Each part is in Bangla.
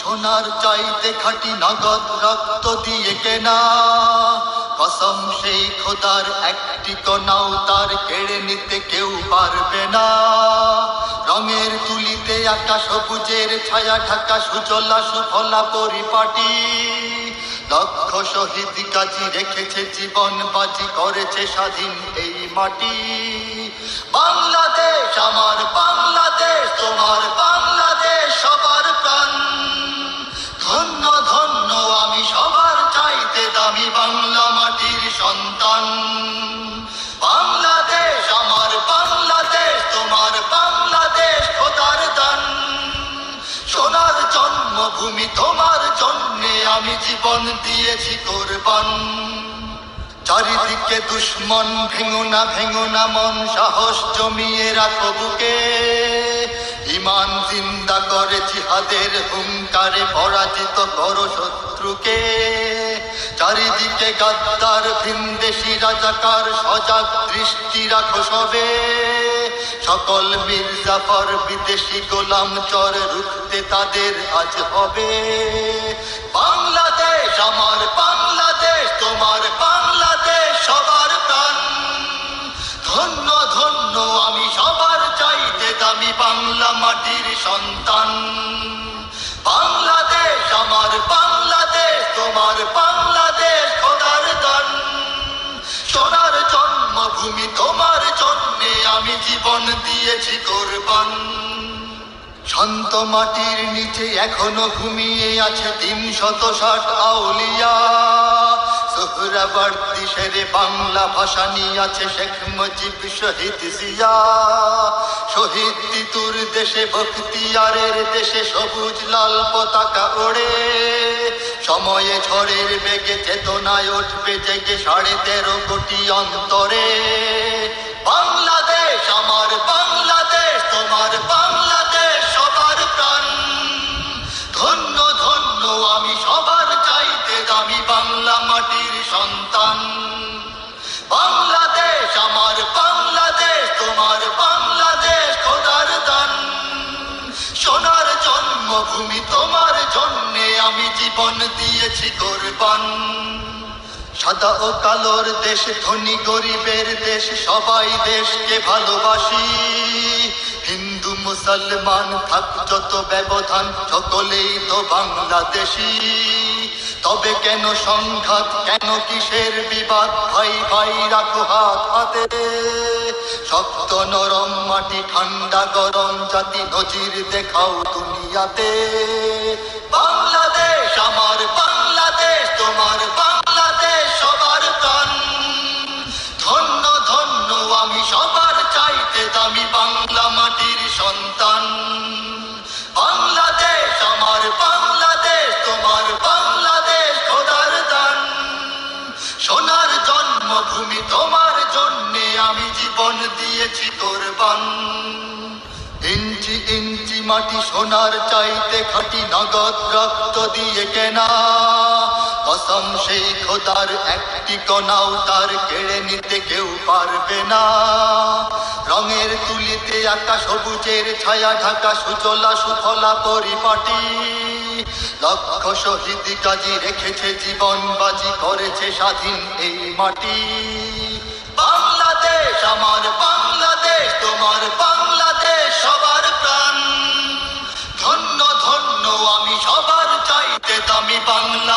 সোনার চাইতে খাটি নগদ রক্ত দিয়ে কেনা। কসম সেই খোদার একটি কণাও তার কেড়ে নিতে কেউ পারবে না। রঙের তুলিতে আঁকা সবুজের ছায়া ঢাকা সুজলা সুফলা পরিপাটি। লক্ষ শহীদ কাজী রেখেছে জীবন, বাজি করেছে স্বাধীন এই মাটি। বাংলাদেশ আমার, বাংলাদেশ তোমার বাংলাদেশ জন্মভূমি তোমার জন্যে আমি জীবন দিয়েছি কোরবান। চারিদিকে দুশ্মন ভেঙো না ভেঙো না মন, সাহস জমিয়ে রাখো বুকে। ইমান জিন্দা করে জিহাদের হুঙ্কারে পরাজিত করো শত্রুকে। চারিদিকে গাদ্দার, ভিনদেশি রাজাকার, সজাগ দৃষ্টি রাখো সবে। সকল মির্জাফর বিদেশি গোলাম চর রুখতে তাদের আজ হবে। বাংলাদেশ, আমার বাংলাদেশ, তোমার বাংলাদেশ, সবার প্রাণ। ধন্য ধন্য, আমি সবার চাইতে দামি বাংলা মাটির সন্তান। বাংলাদেশ, আমার বাংলাদেশ, তোমার বাংলাদেশ, খোদার দান সোনার জন্মভূমি তোমার আমি জীবন দিয়েছি কোরবান। শান্ত মাটির নিচে এখনও ঘুমিয়ে আছে তিন শত ষাট আউলিয়া। সোহরাবার্তি সেরে বাংলা ভাষা নিয়ে আছে শেখ মুজিব শহীদ জিয়া। শহীদ তিতুর দেশে বখতিয়ারের দেশে সবুজ লাল পতাকা ওড়ে। সময়ে ঝড়ের বেগে চেতনায় উঠবে জেগে সাড়ে তেরো কোটি অন্তরে। আমি সবার চাইতে দামি বাংলা মাটির সন্তান। বাংলাদেশ আমার বাংলাদেশ, তোমার বাংলাদেশ খোদার দান। সোনার জন্মভূমি তোমার জন্যে আমি জীবন দিয়েছি কোরবান। সাদা ও কালোর দেশ, ধনী গরিবের দেশ, সবাই দেশকে ভালোবাসি। মুসলমান থাক যত ব্যবধান সকলেই তো বাংলাদেশি। তবে কেন সংঘাত, কেন কিসের বিবাদ? ভাই ভাই, রাখো হাত হাতে। শক্ত নরম মাটি, ঠান্ডা গরম জাতি নজির দেখাও দুনিয়াতে। বাংলাদেশ সোনার জন্মভূমি, তোমার জন্যে আমি জীবন দিয়েছি কোরবান ইঞ্চি ইঞ্চি মাটি সোনার চাইতে খাটি নগদ রক্ত দিয়ে কেনা। কসম সেই খোদার একটি কণাও তার কেড়ে নিতে কেউ পারবে না। রঙের তুলিতে আঁকা সবুজের ছায়া, ঢাকা, সুজলা, সুফলা, পরিপাটি। লক্ষ শহীদ কাজী রেখেছে জীবন বাজি করেছে স্বাধীন এই মাটি। বাংলাদেশ, আমার বাংলাদেশ, তোমার বাংলাদেশ, সবার প্রাণ। ধন্য ধন্য, আমি সবার চাইতে দামি বাংলা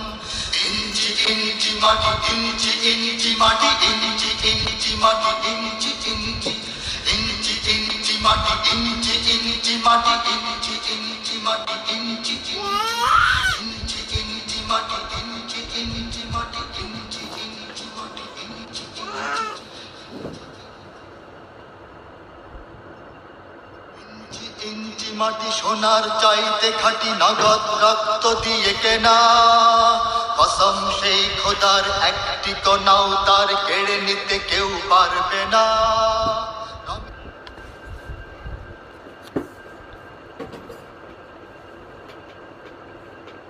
ইঞ্চি মাটি ইঞ্চি ইঞ্চি মাটি ইঞ্চি ইঞ্চি মাটি ইঞ্চি ইঞ্চি ইঞ্চি ইঞ্চি মাটি ইঞ্চি ইঞ্চি মাটি ইঞ্চি ইঞ্চি মাটি ইঞ্চি ইঞ্চি ইঞ্চি মাটি ইঞ্চি ইঞ্চি মাটি ইঞ্চি ইঞ্চি মাটি ইঞ্চি ইঞ্চি ইঞ্চি মাটি সোনার চাইতে খাটি নগদ রক্ত দিয়ে কেনা কসম সেই খোদার একটি কণাও তার কেড়ে নিতে কেউ পারবে না।